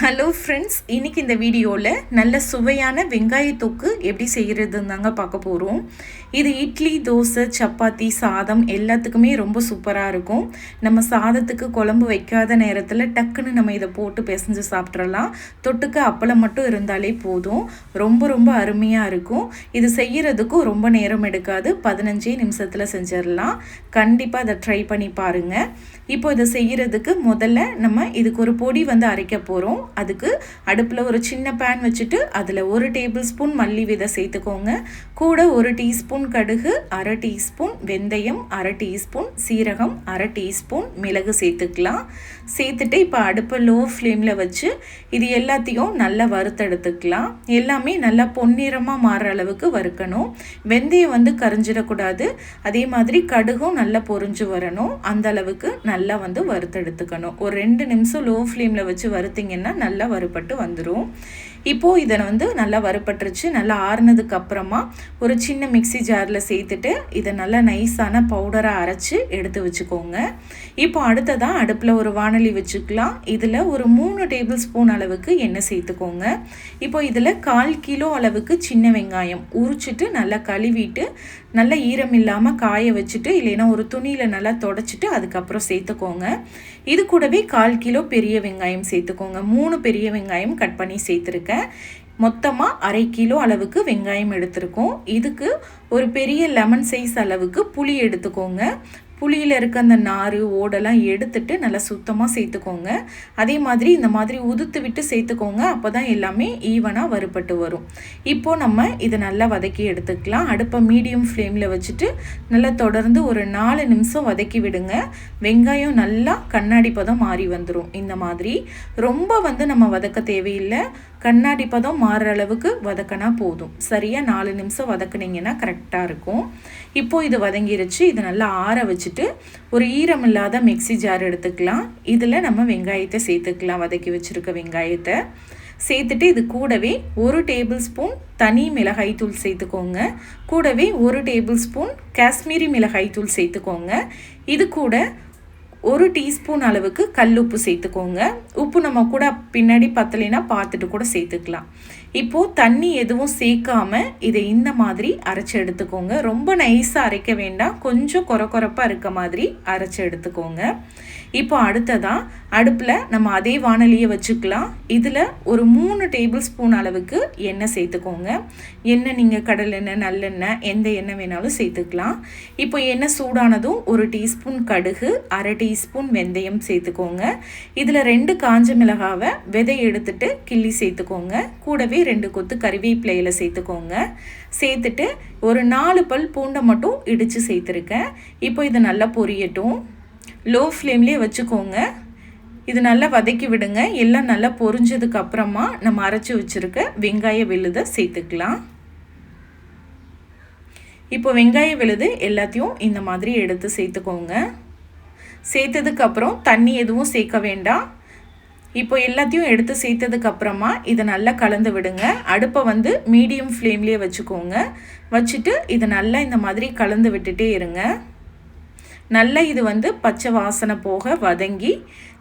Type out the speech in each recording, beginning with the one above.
Hello friends இன்றைக்கி இந்த வீடியோவில் நல்ல சுவையான வெங்காய தொக்கு எப்படி செய்கிறதுன்னு தாங்க பார்க்க போகிறோம் இது இட்லி தோசை சப்பாத்தி சாதம் எல்லாத்துக்குமே ரொம்ப சூப்பராக இருக்கும். நம்ம சாதத்துக்கு குழம்பு வைக்காத நேரத்தில் டக்குன்னு நம்ம இதை போட்டு பிசைஞ்சு சாப்பிட்றலாம் தொட்டுக்க அப்பளம் மட்டும் இருந்தாலே போதும். ரொம்ப ரொம்ப அருமையாக இருக்கும். இது செய்கிறதுக்கும் ரொம்ப நேரம் எடுக்காது. பதினஞ்சே நிமிஷத்தில் செஞ்சிடலாம். கண்டிப்பாக அதை ட்ரை பண்ணி பாருங்கள் இப்போ இதை செய்கிறதுக்கு முதல்ல நம்ம இதுக்கு ஒரு பொடி வந்து அரைக்க போகிறோம் அதுக்கு அடுப்பில் ஒரு சின்ன பேன் வச்சுட்டு அதில் ஒரு டேபிள் ஸ்பூன் மல்லி விதை சேர்த்துக்கோங்க. கூட ஒரு டீஸ்பூன் கடுகு அரை டீஸ்பூன் வெந்தயம் அரை டீஸ்பூன் சீரகம் அரை டீஸ்பூன் மிளகு சேர்த்துக்கலாம். சேர்த்துட்டு இப்போ அடுப்பை லோ ஃப்ளேமில் வச்சு இது எல்லாத்தையும் நல்லா வறுத்தெடுத்துக்கலாம். எல்லாமே நல்லா பொன்னிறமாக மாறுற அளவுக்கு வறுக்கணும். வெந்தயம் வந்து கரிஞ்சிடக்கூடாது. அதே மாதிரி கடுகும் நல்லா பொரிஞ்சு வரணும். அந்த அளவுக்கு நல்லா வந்து வறுத்தெடுத்துக்கணும். ஒரு ரெண்டு நிமிஷம் லோ ஃப்ளேமில் வச்சு வறுத்திங்கன்னா நல்லா வறுபட்டு வந்துடும் இப்போது இதை வந்து நல்லா வறுபட்டுருச்சு. நல்லா ஆறுனதுக்கு அப்புறமா ஒரு சின்ன மிக்சி ஜாரில் சேர்த்துட்டு இதை நல்லா நைஸான பவுடராக அரைச்சி எடுத்து வச்சுக்கோங்க. இப்போ அடுத்ததாக அடுப்பில் ஒரு வானொலி வச்சுக்கலாம். இதில் ஒரு மூணு டேபிள் ஸ்பூன் அளவுக்கு எண்ணெய் சேர்த்துக்கோங்க. இப்போ இதில் கால் கிலோ அளவுக்கு சின்ன வெங்காயம் உரிச்சிட்டு நல்லா கழுவிட்டு நல்லா ஈரம் இல்லாமல் காய வச்சுட்டு இல்லைன்னா ஒரு துணியில் நல்லா தொடச்சிட்டு அதுக்கப்புறம் சேர்த்துக்கோங்க. இது கூடவே கால் கிலோ பெரிய வெங்காயம் சேர்த்துக்கோங்க. மூணு பெரிய வெங்காயம் கட் பண்ணி சேர்த்துருக்கேன். மொத்தமாக அரை கிலோ அளவுக்கு வெங்காயம் எடுத்திருக்கோம். இதுக்கு ஒரு பெரிய லெமன் சைஸ் அளவுக்கு புளி எடுத்துக்கோங்க. புளியில் இருக்க அந்த நார் ஓடெல்லாம் எடுத்துட்டு நல்லா சுத்தமாக சேர்த்துக்கோங்க. அதே மாதிரி இந்த மாதிரி உதுத்து விட்டு சேர்த்துக்கோங்க. அப்போ தான் எல்லாமே ஈவனாக வறுபட்டு வரும். இப்போது நம்ம இதை நல்லா வதக்கி எடுத்துக்கலாம். அடுப்பை மீடியம் ஃப்ளேமில் வச்சுட்டு நல்லா தொடர்ந்து ஒரு நாலு நிமிஷம் வதக்கி விடுங்க. வெங்காயம் நல்லா கண்ணாடி பதம் மாறி வந்துடும் இந்த மாதிரி ரொம்ப வந்து நம்ம வதக்க தேவையில்லை. கண்ணாடி பதம் மாறுற அளவுக்கு வதக்கினா போதும். சரியாக நாலு நிமிஷம் வதக்குனீங்கன்னா கரெக்டாக இருக்கும். இப்போது இது வதங்கிருச்சு. இது நல்லா ஆற வச்சு வச்சுட்டு ஒரு ஈரம் இல்லாத மிக்சி ஜார் எடுத்துக்கலாம். இதில் நம்ம வெங்காயத்தை சேர்த்துக்கலாம். வதக்கி வச்சுருக்க வெங்காயத்தை சேர்த்துட்டு இது கூடவே ஒரு டேபிள் ஸ்பூன் தனி மிளகாய் தூள் சேர்த்துக்கோங்க. கூடவே ஒரு டேபிள் ஸ்பூன் காஷ்மீரி மிளகாய் தூள் சேர்த்துக்கோங்க. இது கூட ஒரு டீஸ்பூன் அளவுக்கு கல் உப்பு சேர்த்துக்கோங்க. உப்பு நம்ம கூட பின்னாடி பத்தலைன்னா பார்த்துட்டு கூட சேர்த்துக்கலாம். இப்போது தண்ணி எதுவும் சேர்க்காம இதை இந்த மாதிரி அரைச்சி எடுத்துக்கோங்க. ரொம்ப நைஸாக அரைக்க வேண்டாம். கொஞ்சம் குறை குறைப்பாக இருக்க மாதிரி அரைச்சி எடுத்துக்கோங்க. இப்போ அடுத்ததாக அடுப்பில் நம்ம அதே வானலியை வச்சுக்கலாம். இதில் ஒரு மூணு டேபிள் ஸ்பூன் அளவுக்கு எண்ணெய் சேர்த்துக்கோங்க. எண்ணெய் நீங்கள் கடலெண்ணெய் நல்லெண்ணெய் எந்த எண்ணெய் வேணாலும் சேர்த்துக்கலாம். இப்போ எண்ணெய் சூடானதும் ஒரு டீஸ்பூன் கடுகு அரை டீஸ்பூன் வெந்தயம் சேர்த்துக்கோங்க. இதில் ரெண்டு காஞ்ச மிளகாவை விதை எடுத்துட்டு கிள்ளி சேர்த்துக்கோங்க. கூடவே ரெண்டு கொத்து கறிவேப்பிலையில் சேர்த்துக்கோங்க. சேர்த்துட்டு ஒரு நாலு பல் பூண்டை மட்டும் இடித்து சேர்த்துருக்கேன். இப்போ இது நல்லா பொரியட்டும். லோ ஃப்ளேம்லேயே வச்சுக்கோங்க. இது நல்லா வதக்கி விடுங்க. எல்லாம் நல்லா பொரிஞ்சதுக்கு அப்புறமா நம்ம அரைச்சி வச்சுருக்க வெங்காய விழுதை சேர்த்துக்கலாம். இப்போ வெங்காய விழுது எல்லாத்தையும் இந்த மாதிரி எடுத்து சேர்த்துக்கோங்க. சேர்த்ததுக்கு அப்புறம் தண்ணி எதுவும் சேர்க்க வேண்டாம். இப்போ எல்லாத்தையும் எடுத்து சேர்த்ததுக்கு அப்புறமா இதை நல்லா கலந்து விடுங்க. அடுப்பை வந்து மீடியம் ஃப்ளேம்லேயே வச்சுக்கோங்க. வச்சுட்டு இதை நல்லா இந்த மாதிரி கலந்து விட்டுட்டே இருங்க. நல்லா இது வந்து பச்சை வாசனை போக வதங்கி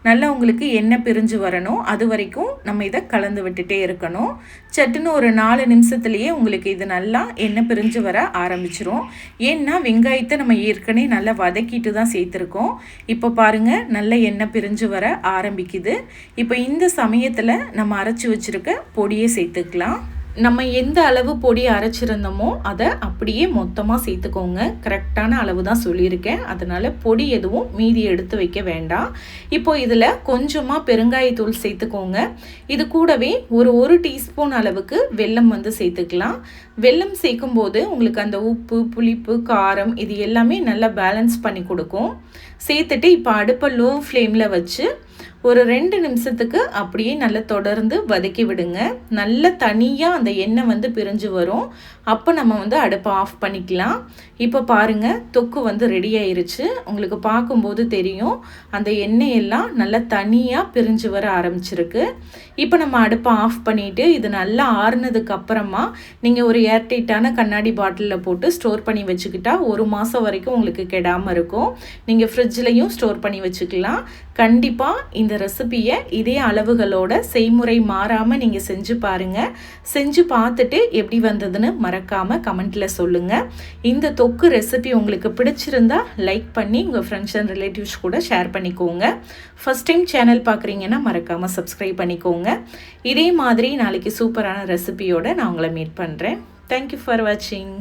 நல்லா உங்களுக்கு எண்ணெய் பிரிஞ்சு வரணும். அது வரைக்கும் நம்ம இதை கலந்து விட்டுட்டே இருக்கணும். சட்டுன்னு ஒரு நாலு நிமிஷத்துலேயே உங்களுக்கு இது நல்லா எண்ணெய் பிரிஞ்சு வர ஆரம்பிச்சிரும். ஏன்னா வெங்காயத்தை நம்ம ஏற்கனவே நல்லா வதக்கிட்டு தான் சேர்த்துருக்கோம். இப்போ பாருங்கள் நல்ல எண்ணெய் பிரிஞ்சு வர ஆரம்பிக்குது. இப்போ இந்த சமயத்தில் நம்ம அரைச்சி வச்சுருக்க பொடியை சேர்த்துக்கலாம். நம்ம எந்த அளவு பொடி அரைச்சிருந்தோமோ அதை அப்படியே மொத்தமாக சேர்த்துக்கோங்க. கரெக்டான அளவு தான் சொல்லியிருக்கேன். அதனால் பொடி எதுவும் மீதி எடுத்து வைக்க வேண்டாம். இப்போ இதில் கொஞ்சமாக பெருங்காயத்தூள் சேர்த்துக்கோங்க. இது கூடவே ஒரு ஒரு டீஸ்பூன் அளவுக்கு வெல்லம் வந்து சேர்த்துக்கலாம். வெல்லம் சேர்க்கும்போது உங்களுக்கு அந்த உப்பு புளிப்பு காரம் இது எல்லாமே நல்லா பேலன்ஸ் பண்ணி கொடுக்கும். சேர்த்துட்டு இப்போ அடுப்பை லோ ஃப்ளேமில் வச்சு ஒரு ரெண்டு நிமிஷத்துக்கு அப்படியே நல்லா தொடர்ந்து வதக்கி விடுங்க. நல்லா தனியாக அந்த எண்ணெய் வந்து பிரிஞ்சு வரும். அப்போ நம்ம வந்து அடுப்பை ஆஃப் பண்ணிக்கலாம். இப்போ பாருங்கள் தொக்கு வந்து ரெடி ஆயிருச்சு. உங்களுக்கு பார்க்கும்போது தெரியும் அந்த எண்ணெய் எல்லாம் நல்லா தனியாக பிரிஞ்சு வர ஆரம்பிச்சிருக்கு. இப்போ நம்ம அடுப்பை ஆஃப் பண்ணிவிட்டு இது நல்லா ஆறுனதுக்கு அப்புறமா நீங்கள் ஒரு ஏர்டைட்டான கண்ணாடி பாட்டிலில் போட்டு ஸ்டோர் பண்ணி வச்சுக்கிட்டா ஒரு மாதம் வரைக்கும் உங்களுக்கு கெடாமல் இருக்கும். நீங்கள் ஃப்ரிட்ஜ்லேயும் ஸ்டோர் பண்ணி வச்சுக்கலாம். கண்டிப்பாக இந்த ரெசிபியை இதே அளவுகளோட செய்முறை மாறாமல் நீங்கள் செஞ்சு பாருங்கள் செஞ்சு பார்த்துட்டு எப்படி வந்ததுன்னு மறக்காமல் கமெண்ட்டில் சொல்லுங்கள் இந்த தொக்கு ரெசிபி உங்களுக்கு பிடிச்சிருந்தா லைக் பண்ணி உங்கள் ஃப்ரெண்ட்ஸ் அண்ட் ரிலேட்டிவ்ஸ் கூட ஷேர் பண்ணிக்கோங்க. ஃபஸ்ட் டைம் சேனல் பார்க்குறீங்கன்னா மறக்காமல் சப்ஸ்கிரைப் பண்ணிக்கோங்க. இதே மாதிரி நாளைக்கு சூப்பரான ரெசிபியோட நான் உங்களை மீட் பண்ணுறேன் தேங்க்யூ ஃபார் வாட்சிங்